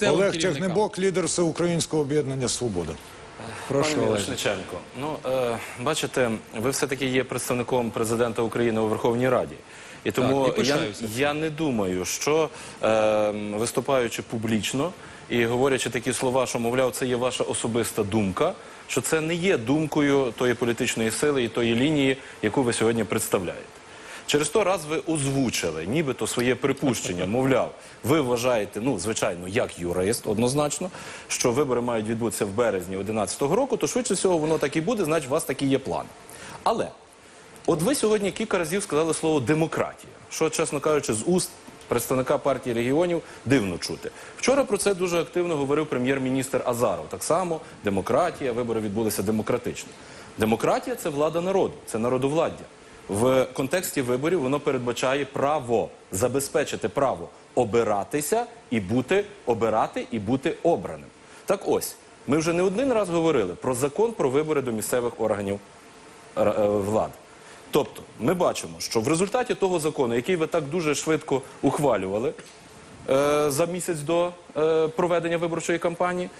місцевим Олег керівникам. Тягнебок, лідер всеукраїнського об'єднання Свобода. Прошу, Пане. Мірошниченко, ну е, бачите, ви все-таки є представником президента України у Верховній Раді. І тому Так, і я, пишаюся я не думаю, що е, виступаючи публічно і говорячи такі слова, що мовляв, це є ваша особиста думка, що це не є думкою тої політичної сили і тої лінії, яку ви сьогодні представляєте. Через то раз ви озвучили, нібито своє припущення, мовляв, ви вважаєте, ну звичайно, як юрист, однозначно, що вибори мають відбутися в березні 2011 року, то швидше всього воно так і буде, значить, у вас такі є плани. Але от ви сьогодні кілька разів сказали слово демократія, що, чесно кажучи, з уст представника партії регіонів дивно чути. Вчора про це дуже активно говорив прем'єр-міністр Азаров. Так само демократія, вибори відбулися демократично. Демократія це влада народу, це народовладдя. В контексті виборів воно передбачає право забезпечити право обиратися і бути обирати і бути обраним. Так ось ми вже не один раз говорили про закон про вибори до місцевих органів е, влади. Тобто, ми бачимо, що в результаті того закону, який ви так дуже швидко ухвалювали е, за місяць до е, проведення виборчої кампанії,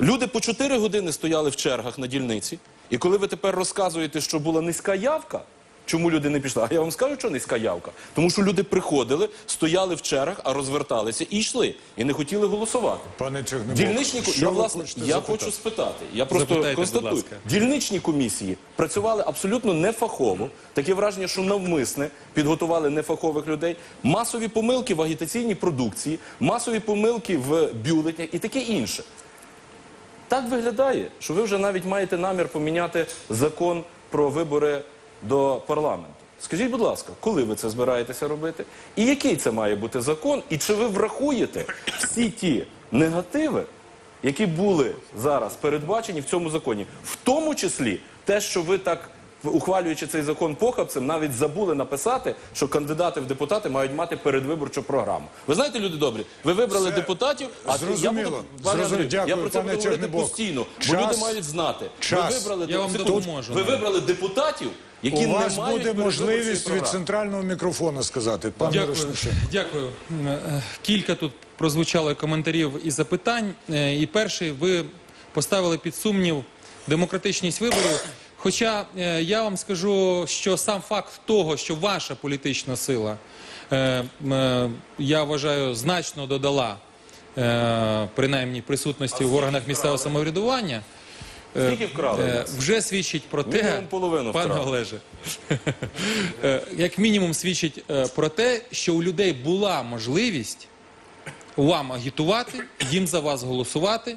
люди по 4 години стояли в чергах на дільниці. І коли ви тепер розказуєте, що була низька явка, чому люди не пішли? А я вам скажу, що низька явка. Тому що люди приходили, стояли в чергах, а розверталися і йшли, і не хотіли голосувати. Пане Тягнебок, Дільничні що я, ви власне, хочете я запитати? хочу спитати. Я просто Запитайте, констатую. Дільничні комісії працювали абсолютно нефахово. Таке враження, що навмисне підготували нефахових людей. Масові помилки в агітаційній продукції, масові помилки в бюлетнях і таке інше. Так виглядає, що ви вже навіть маєте намір поміняти закон про вибори до парламенту. Скажіть, будь ласка, коли ви це збираєтеся робити? І який це має бути закон? І чи ви врахуєте всі ті негативи, які були зараз передбачені в цьому законі, в тому числі те, що ви так. Ухвалюючи цей закон похабцем, навіть забули написати, що кандидати в депутати мають мати передвиборчу програму. Ви знаєте, люди добрі, ви вибрали Це депутатів, а я зрозуміло. буду, пане Зрозуміло. Андрію, я Дякую, про це пане буду говорити Чернебок. постійно, бо Час- люди мають знати. час. Ви вибрали Я вам секундочку, допоможу, Ви вибрали депутатів, які У не вас мають буде передвиборчої можливість від програми. центрального мікрофона сказати. Пане Дякую. Дякую. Е, Кілька тут прозвучало коментарів і запитань. Е, І перший, ви поставили під сумнів демократичність виборів. Хоча е, я вам скажу, що сам факт того, що ваша політична сила, е, е, я вважаю, значно додала принаймні присутності в органах місцевого самоврядування. Скільки вкрали? Вже свідчить про те, Мінімум половину пане вкрали. Олеже, як мінімум свідчить про те, що у людей була можливість вам агітувати, їм за вас голосувати.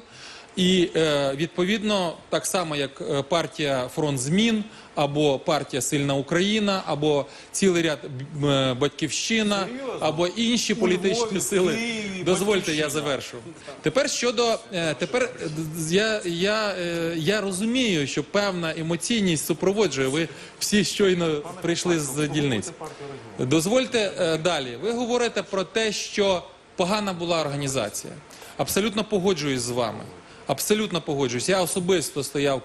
І е, відповідно, так само як е, партія Фронт змін або партія Сильна Україна, або цілий ряд е, батьківщина, або інші політичні сили. Дозвольте, я завершу. Тепер щодо тепер я, я, я розумію, що певна емоційність супроводжує. Ви всі щойно прийшли з дільниць. Дозвольте далі. Ви говорите про те, що погана була організація. Абсолютно погоджуюсь з вами. Абсолютно погоджуюсь. Я особисто стояв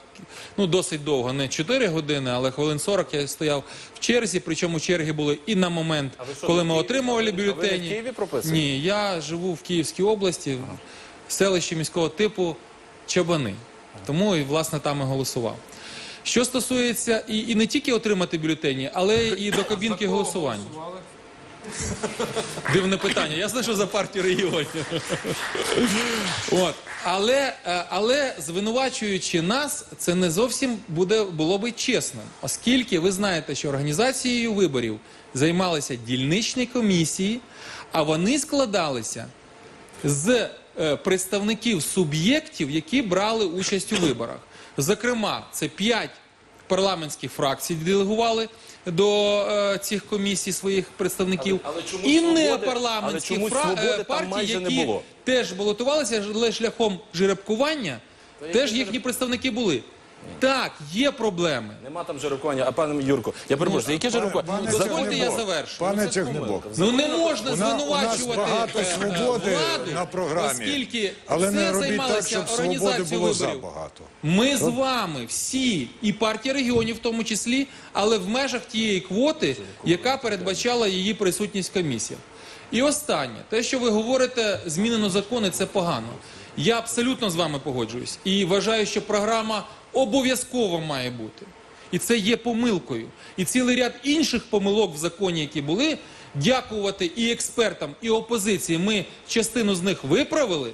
ну досить довго, не 4 години, але хвилин 40 я стояв в черзі. Причому черги були і на момент, ви що, коли ми Києві? отримували А ви в бюлетені. Києві прописані? Ні, я живу в Київській області, в селищі міського типу Чабани. Тому і власне там і голосував. Що стосується і, і не тільки отримати бюлетені, але і до кабінки голосування. Дивне питання. Я знаю, що за партію регіонів. От. Але, е, але звинувачуючи нас, це не зовсім буде, було би чесним. Оскільки ви знаєте, що організацією виборів займалися дільничні комісії, а вони складалися з е, представників суб'єктів, які брали участь у виборах. Зокрема, це п'ять парламентських фракцій делегували до е, цих комісій своїх представників, Але- але і не парламентських е, партій, майже не які було. теж балотувалися, але шляхом жеребкування, теж їхні представники були. Так, є проблеми. Нема там жеребкування, а пане Юрко, я перепрошую, яке жеребкування? Пане Дозвольте, я завершу. Пане Ну, це Тягнебок, помилка. Ну не можна У на- у нас звинувачувати багато е, е, свободи владу, на програмі. оскільки Але все не робіть так, займалося щоб свободи організацією було виборів. забагато. Ми з вами всі, і партія регіонів в тому числі, але в межах тієї квоти, яка передбачала її присутність в комісіях. І останнє, те, що ви говорите, змінено закони, це погано. Я абсолютно з вами погоджуюсь і вважаю, що програма обов'язково має бути. І це є помилкою. І цілий ряд інших помилок в законі, які були, дякувати і експертам, і опозиції. Ми частину з них виправили.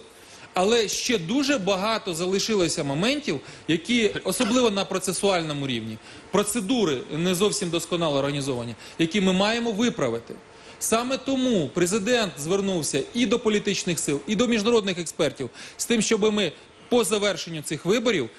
Але ще дуже багато залишилося моментів, які особливо на процесуальному рівні, процедури не зовсім досконало організовані, які ми маємо виправити. Саме тому президент звернувся і до політичних сил, і до міжнародних експертів з тим, щоб ми по завершенню цих виборів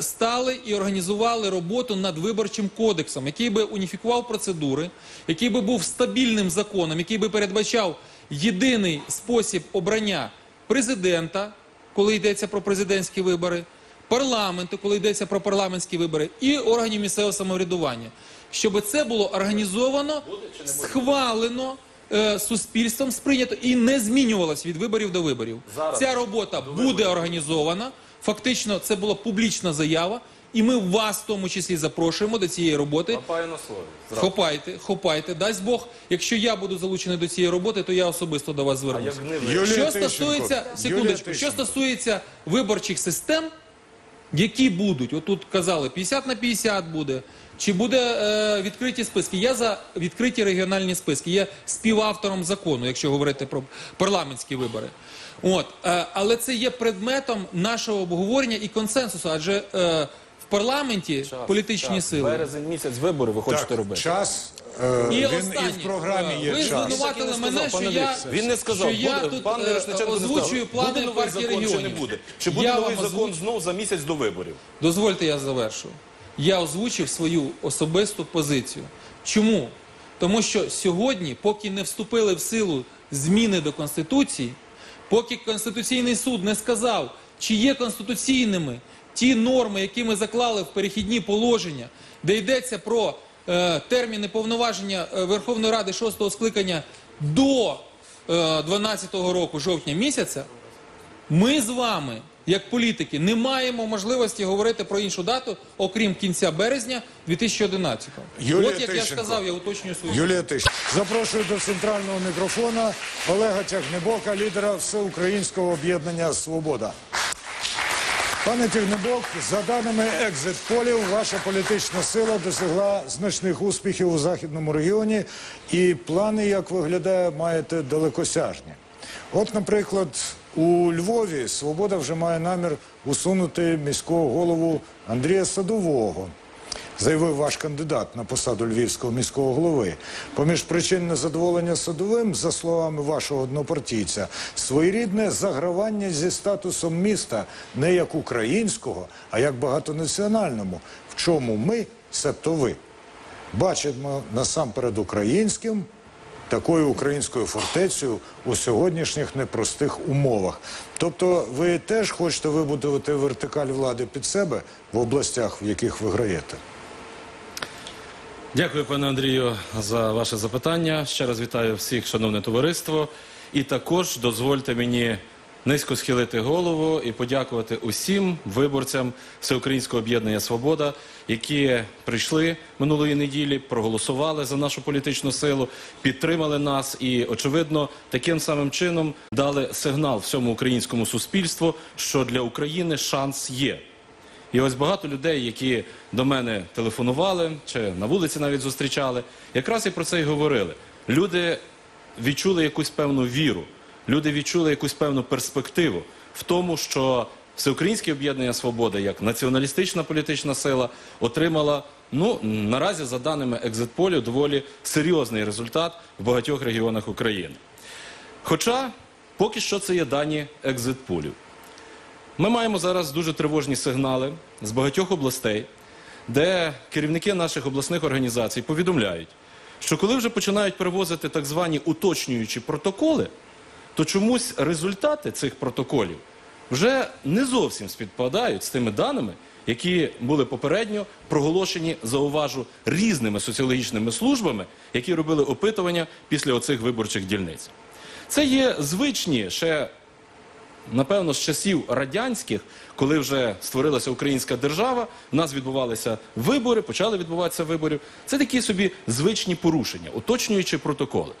стали і організували роботу над виборчим кодексом, який би уніфікував процедури, який би був стабільним законом, який би передбачав єдиний спосіб обрання президента, коли йдеться про президентські вибори, парламенту, коли йдеться про парламентські вибори, і органів місцевого самоврядування, щоб це було організовано, схвалено. е, Суспільством сприйнято і не змінювалось від виборів до виборів. Зараз. Ця робота буде організована. Фактично, це була публічна заява, і ми вас в тому числі запрошуємо до цієї роботи. Хапаю на слові. Зразу. Хопайте, хопайте. Дасть Бог, якщо я буду залучений до цієї роботи, то я особисто до вас А як звернуся. Юлія Що Тищенко. стосується Юлія секундочку, що Тищенко. стосується виборчих систем, які будуть, отут казали, 50 на 50 буде, чи буде е, відкриті списки. Я за відкриті регіональні списки. Я співавтором закону, якщо говорити про парламентські вибори. От, е, але це є предметом нашого обговорення і консенсусу, адже е, в парламенті Час, політичні час. сили. Березень місяць вибори ви хочете Так, робити. час, е, І він і в програмі Е, є ви час. звинуватили Так і не мене, сказав, що пане я. Він не сказав, що я тут пан е, Мирошниченко не озвучую плани буде новий партії закон чи не регіонів. буде? Чи буде Я новий вам закон озвучу- знов за місяць до виборів? Дозвольте, я завершу. Я озвучив свою особисту позицію. Чому? Тому що сьогодні, поки не вступили в силу зміни до Конституції, поки Конституційний суд не сказав, чи є конституційними ті норми, які ми заклали в перехідні положення, де йдеться про е, терміни повноваження е, Верховної Ради шостого скликання до е, 12 року, жовтня місяця, ми з вами, як політики, не маємо можливості говорити про іншу дату, окрім кінця березня 2011-го. Юлія От як я Тищенко. сказав, я уточнюю свою. Юлія Тищенко. Запрошую до центрального мікрофона Олега Тягнебока, лідера Всеукраїнського об'єднання Свобода. Пане Тягнебок, за даними екзит-полів, ваша політична сила досягла значних успіхів у західному регіоні, і плани, як виглядає, маєте далекосяжні. От, наприклад, у Львові Свобода вже має намір усунути міського голову Андрія Садового заявив ваш кандидат на посаду львівського міського голови. Поміж причин незадоволення садовим, за словами вашого однопартійця, своєрідне загравання зі статусом міста не як українського, а як багатонаціональному, в чому ми, себто ви, бачимо насамперед українським. Такою українською фортецею у сьогоднішніх непростих умовах. Тобто, ви теж хочете вибудувати вертикаль влади під себе в областях, в яких ви граєте? Дякую, пане Андрію, за ваше запитання. Ще раз вітаю всіх, шановне товариство. І також дозвольте мені низько схилити голову і подякувати усім виборцям Всеукраїнського об'єднання Свобода, які прийшли минулої неділі, проголосували за нашу політичну силу, підтримали нас і, очевидно, таким самим чином дали сигнал всьому українському суспільству, що для України шанс є. І ось багато людей, які до мене телефонували чи на вулиці навіть зустрічали, якраз і про це й говорили. Люди відчули якусь певну віру, люди відчули якусь певну перспективу в тому, що Всеукраїнське об'єднання Свобода як націоналістична політична сила отримала, ну наразі за даними екзитполів, доволі серйозний результат в багатьох регіонах України. Хоча поки що це є дані екзитполів. Ми маємо зараз дуже тривожні сигнали з багатьох областей, де керівники наших обласних організацій повідомляють, що коли вже починають привозити так звані уточнюючі протоколи, то чомусь результати цих протоколів вже не зовсім співпадають з тими даними, які були попередньо проголошені, зауважу, різними соціологічними службами, які робили опитування після оцих виборчих дільниць. Це є звичні ще напевно, з часів радянських, коли вже створилася українська держава, в нас відбувалися вибори, почали відбуватися вибори. Це такі собі звичні порушення, уточнюючи протоколи.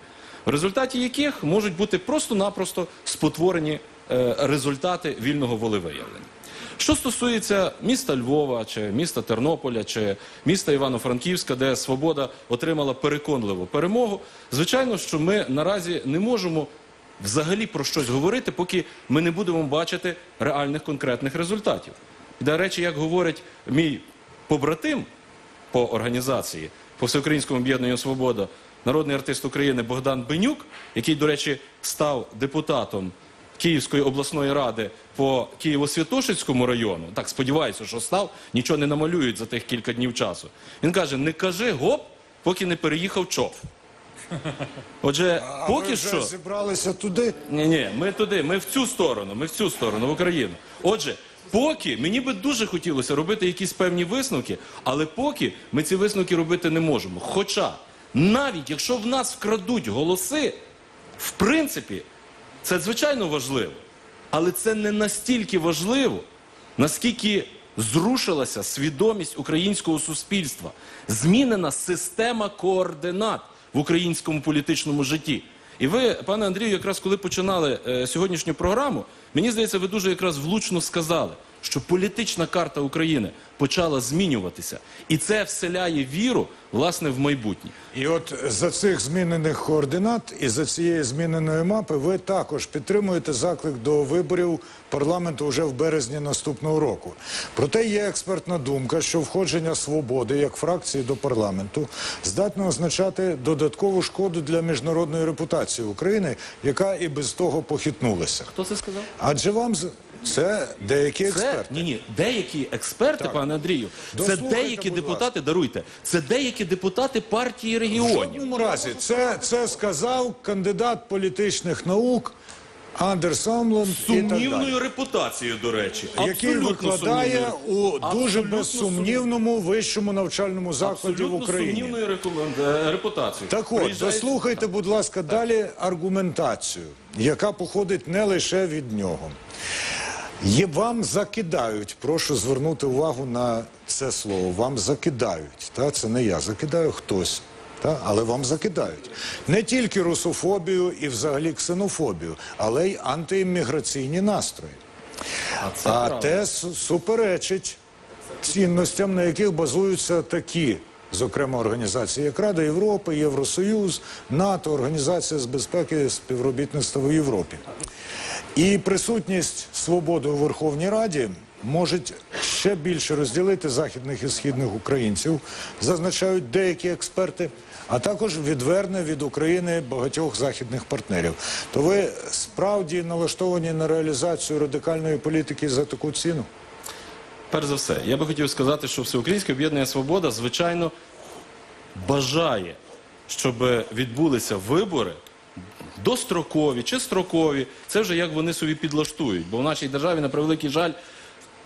В результаті яких можуть бути просто-напросто спотворені е, результати вільного волевиявлення. Що стосується міста Львова, чи міста Тернополя, чи міста Івано-Франківська, де свобода отримала переконливу перемогу, звичайно, що ми наразі не можемо взагалі про щось говорити, поки ми не будемо бачити реальних конкретних результатів. До речі, як говорить мій побратим по організації, по всеукраїнському об'єднанню Свобода, народний артист України Богдан Бенюк, який, до речі, став депутатом Київської обласної ради по Києво-Святошинському району. Так сподіваюся, що став, нічого не намалюють за тих кілька днів часу. Він каже: не кажи гоп, поки не переїхав чоп. Отже, А поки ви вже що. зібралися туди. Ні, ні, ми туди, ми в цю сторону, ми в цю сторону, в Україну. Отже, поки мені би дуже хотілося робити якісь певні висновки, але поки ми ці висновки робити не можемо. Хоча навіть якщо в нас вкрадуть голоси, в принципі, це звичайно важливо, але це не настільки важливо, наскільки зрушилася свідомість українського суспільства, змінена система координат в українському політичному житті. І ви, пане Андрію, якраз коли починали е, сьогоднішню програму, мені здається, ви дуже якраз влучно сказали, що політична карта України почала змінюватися, і це вселяє віру власне в майбутнє. І от за цих змінених координат і за цієї зміненої мапи ви також підтримуєте заклик до виборів парламенту вже в березні наступного року. Проте є експертна думка, що входження свободи як фракції до парламенту здатне означати додаткову шкоду для міжнародної репутації України, яка і без того похитнулася. Хто це сказав? Адже вам це деякі Це, експерти. ні, ні, деякі експерти, пане Андрію, це деякі будь депутати, даруйте, це деякі депутати партії В регіонів. жодному разі це, це сказав кандидат політичних наук Андерс і так далі. Сумнівною репутацією, до речі. який Абсолютно викладає сумнівною. у дуже Абсолютно безсумнівному вищому навчальному закладі в Абсолютно Україні. сумнівною рекомен- е, репутацією. Так от, Приїжджає- дослухайте, будь ласка, далі аргументацію, яка походить не лише від нього. Є, вам закидають, прошу звернути увагу на це слово. Вам закидають. Та? Це не я закидаю хтось. Та? Але вам закидають не тільки русофобію і взагалі ксенофобію, але й антиімміграційні настрої. А це А те суперечить цінностям, на яких базуються такі, зокрема, організації, як Рада Європи, Євросоюз, НАТО, Організація з безпеки співробітництва в Європі. І присутність свободи у Верховній Раді може ще більше розділити західних і східних українців, зазначають деякі експерти, а також відверне від України багатьох західних партнерів. То ви справді налаштовані на реалізацію радикальної політики за таку ціну? Перш за все, я би хотів сказати, що Всеукраїнське об'єднання Свобода, звичайно, бажає, щоб відбулися вибори дострокові чи строкові. Це вже як вони собі підлаштують. Бо в нашій державі, на превеликий жаль,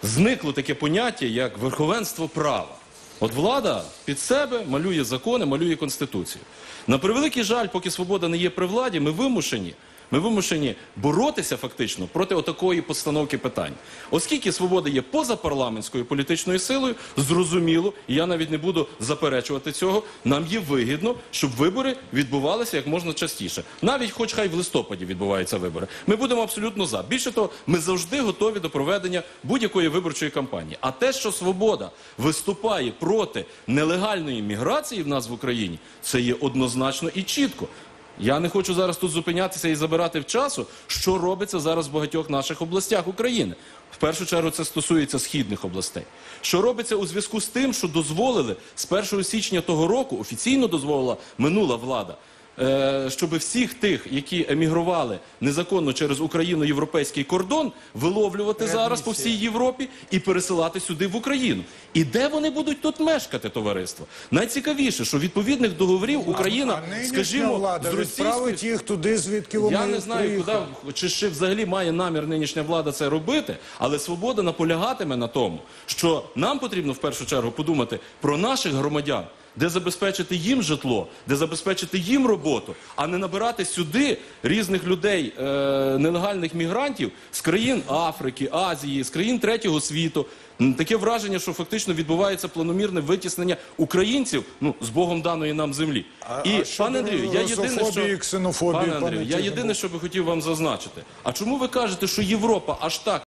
зникло таке поняття, як верховенство права. От влада під себе малює закони, малює конституцію. На превеликий жаль, поки свобода не є при владі, ми вимушені. Ми вимушені боротися фактично проти отакої постановки питань. Оскільки свобода є позапарламентською політичною силою, зрозуміло, і я навіть не буду заперечувати цього. Нам є вигідно, щоб вибори відбувалися як можна частіше. Навіть хоч хай в листопаді відбуваються вибори. Ми будемо абсолютно за. Більше того, ми завжди готові до проведення будь-якої виборчої кампанії. А те, що свобода виступає проти нелегальної міграції в нас в Україні, це є однозначно і чітко. Я не хочу зараз тут зупинятися і забирати в часу, що робиться зараз в багатьох наших областях України. В першу чергу це стосується східних областей. Що робиться у зв'язку з тим, що дозволили з 1 січня того року, офіційно дозволила минула влада, щоб всіх тих, які емігрували незаконно через Україно-європейський кордон, виловлювати зараз по всій Європі і пересилати сюди в Україну. І де вони будуть тут мешкати, товариство? Найцікавіше, що відповідних договорів Україна, а скажімо, влада з російською... їх туди, звідки вони Я не знаю, куди чи ще взагалі має намір нинішня влада це робити, але свобода наполягатиме на тому, що нам потрібно в першу чергу подумати про наших громадян, де забезпечити їм житло, де забезпечити їм роботу, а не набирати сюди різних людей, е, нелегальних мігрантів з країн Африки, Азії, з країн третього світу. Таке враження, що фактично відбувається планомірне витіснення українців ну з Богом даної нам землі. А- І а пане Андрію, я єдине, що ксенофобії, пане пане я єдине, що би хотів вам зазначити. А чому ви кажете, що Європа аж так